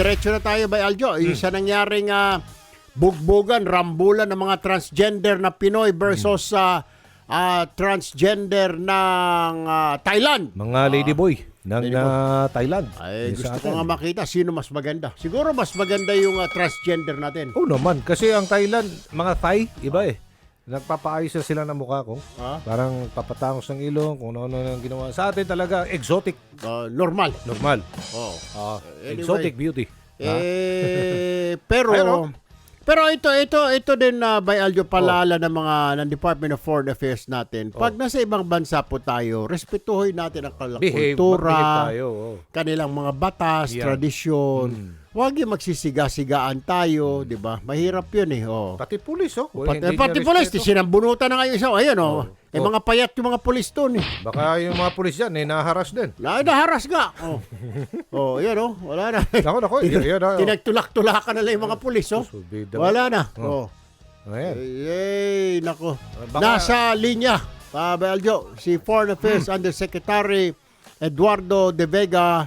diretso na tayo by Aljo. Yung sa nangyaring ah, bugbugan, rambulan ng mga transgender na Pinoy versus sa ah, transgender ng ah, Thailand. Mga ladyboy ng ah, Thailand. Ay, gusto ko atin. nga makita sino mas maganda. Siguro mas maganda yung ah, transgender natin. Oo naman. Kasi ang Thailand, mga Thai, iba eh. Nagpapaayos na sila ng mukha ko. Ah, Parang papatangos ng ilong, kung ano-ano ang ginawa. Sa atin talaga, exotic. ah, normal. Normal. Oh. Ah, Anyway. Exotic beauty. Ha? Eh, pero Pero- pero ito ito ito din na by Aljo palala ng mga ng Department of Foreign Affairs natin. Pag nasa ibang bansa po tayo, respetuhin natin ang kanilang Behave, kultura, mag-behave tayo. oh. kanilang mga batas, tradisyon. Huwag yung magsisiga-sigaan tayo, 'di ba? Mahirap 'yun eh. Oh. Pati pulis, oh. Well, Pati, pati pulis, sinambunutan na ngayon isa. Ayun oh. Eh Oh. mga payat yung mga pulis doon eh. Baka yung mga pulis dyan, eh, naharas din. Na, naharas nga. Oh. oh, yan oh. Wala na. Nako, nako. Yan, yan, oh. Tinagtulak-tulakan na lang yung mga pulis oh. Wala na. Oh. Oh. Ayan. Ay, nako. Baka- Nasa linya, pa Beljo, si Foreign Affairs Undersecretary Eduardo De Vega,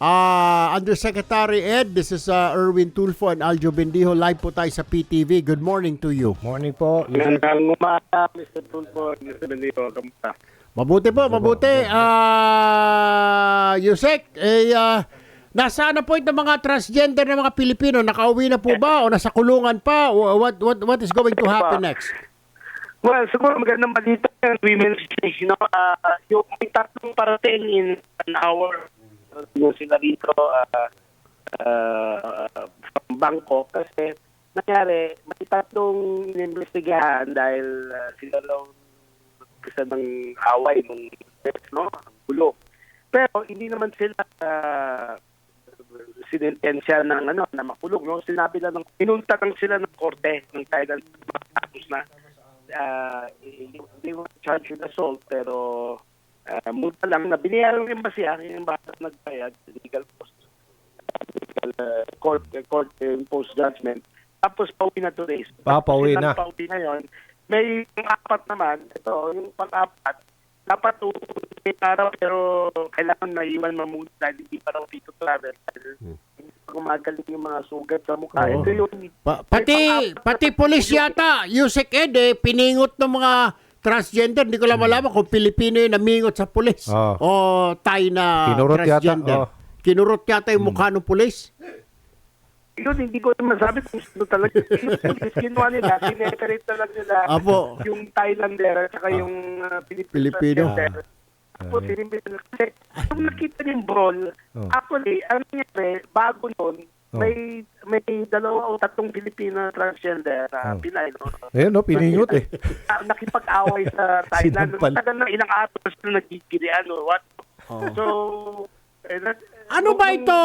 ah Undersecretary Ed, this is uh, Erwin Tulfo and Aljo Bendijo. Live po tayo sa PTV. Good morning to you. Morning po. Magandang umaga, Mr. Tulfo, Mr. Benito. Kamusta? Mabuti po, mabuti. Ah, Yusek, eh, ah, nasaan na point ng mga transgender na mga Pilipino? Nakauwi na po ba o nasa kulungan pa? O What, what, what is going to happen next? Well, siguro magandang balita yung Women's Day. You know, ah, yung may tatlong parating in an hour. Yung sila dito ah, ah, from kasi nangyari, may tatlong inimbestigahan dahil ah, sila lang isa ng away nung no? Gulo. Pero hindi naman sila uh, sinentensya ng ano na makulong no sinabi lang ng pinunta lang sila ng korte ng Thailand tapos na uh, they were charged with assault pero uh, multa lang. Na binayaran ng embassy ah, yung embassy nagbayad legal cost legal uh, court court imposed judgment. Tapos pauwi na to days Papauwi Tapos na. pauwi ngayon may pang-apat naman. Ito yung pang-apat dapat may araw pero kailangan na iwan mo muna dahil hindi pa raw dito travel. Pa gumagaling yung mga sugat sa mukha. Oo. Ito yung Pa- pati pati pulis yata, Yusek Ed eh, piningot ng mga transgender. Hindi ko lang malaman kung Pilipino yung namingot sa pulis. Oo. O Thai na Kinurot yata, transgender. oo. Kinurot yata yung mukha ng pulis. yun, hindi ko masabi kung sino talaga. Yung Ginawa nila, sineperate na lang nila Apo. yung Thailander at saka yung uh, Filipino. Filipino. transgender. Tapos sinimbitin kasi nung nakita niyo yung brawl, Oh. actually, ano nangyari, bago nun, Oh. may may dalawa o tatlong Filipino transgender na Oh. Pinay. No? Ayun, no, piningot eh. Nakipag-away sa Thailand. Sinampal. Matagal na ilang araw sila nagkikilian or what. So, eh, that- Ano ba ito,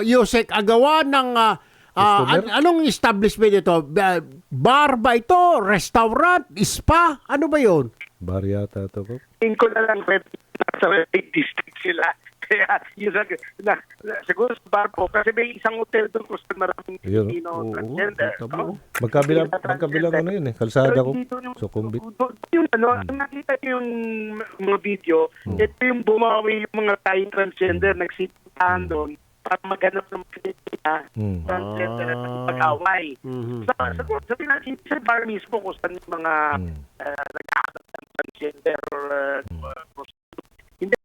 Yusek? Agawa ng... ah, Customer? an- anong establishment ito? Ba- Bar ba ito? Restaurant? Spa? Ano ba yun? Bar yata ito po. tingin ko na lang red, nasa red district sila. Kaya yun lang, na, na, siguro sa bar po, kasi may isang hotel doon kung saan maraming Filipino oo, transgender. no? oo. Magkabilang, Filipino magkabilang transgender. ano yun eh. Kalsada ko. Sukumbit. doon- Yung ano, ang nakita niyo yung mga video, Hmm. ito yung bumawi yung mga Thai transgender, nagsitahan doon para maghanap ng Pilipina Hmm. transgender at Ah. pag-away. Mhm. Sa, sa, sa, sa, sa bar mismo kung saan yung mga Hmm. uh, nag-aaral ng transgender or uh, prostitute.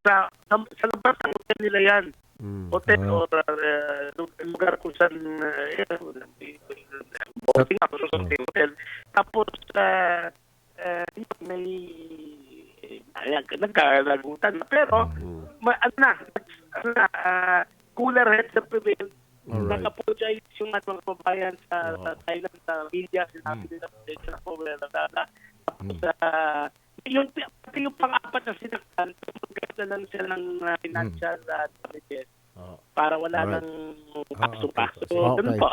Sa, sa, sa labas ng hotel nila yan. Mm. Hotel Ah. or uh, lugar kung saan uh, boarding ako sa hotel. Tapos uh, uh, may ayan, nagkalagutan. Pero ma, ano na, ano na uh, cooler heads na prevail. Alright. Nag-apologize yung at mga kababayan sa, sa Thailand, sa media, sinabi nila, na po, wala na dada. Tapos, uh, yung, pati yung pang-apat na sinaktan, tumagkas na lang sila ng uh, financial uh, damages para wala Alright. nang Ah, kaso pa. okay. Ganun po.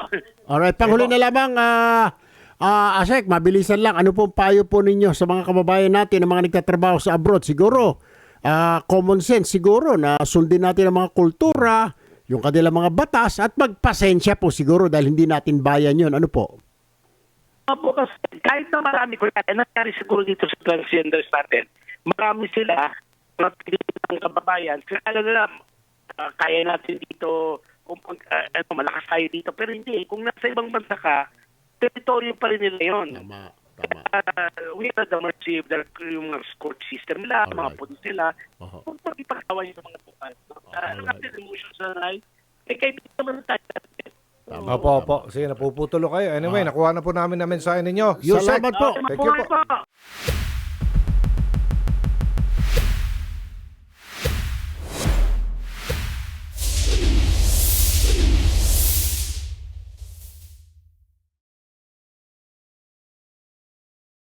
Alright, panghuli na lamang, ah, ah, Asek, mabilisan lang. Ano pong payo po ninyo sa mga kababayan natin na mga nagtatrabaho sa abroad? Siguro, ah, common sense siguro na sundin natin ang mga kultura, yung kanilang mga batas, at magpasensya po siguro dahil hindi natin bayan yun. Ano po? Opo, kasi kahit na marami ko yan, nangyari siguro dito sa transgenders natin, marami sila, mga Pilipinang kababayan, kaya nila, ah, kaya natin dito kung mag- ah, ano, malakas tayo dito. Pero hindi, kung nasa ibang bansa ka, teritoryo pa rin nila yun. Tama, tama. Uh, we are the mercy of their, yung mga court system nila, mga Alright. pulis nila. Oho. Kung pag-ipagawa yung mga bukan. Uh, ano Alright. natin, emotions na rin, eh, kaibigan naman tayo. Tama. Opo, opo. Sige, napuputulo kayo. Anyway, nakuha na po namin na mensahe ninyo. Yusek, Salamat po. Thank you po.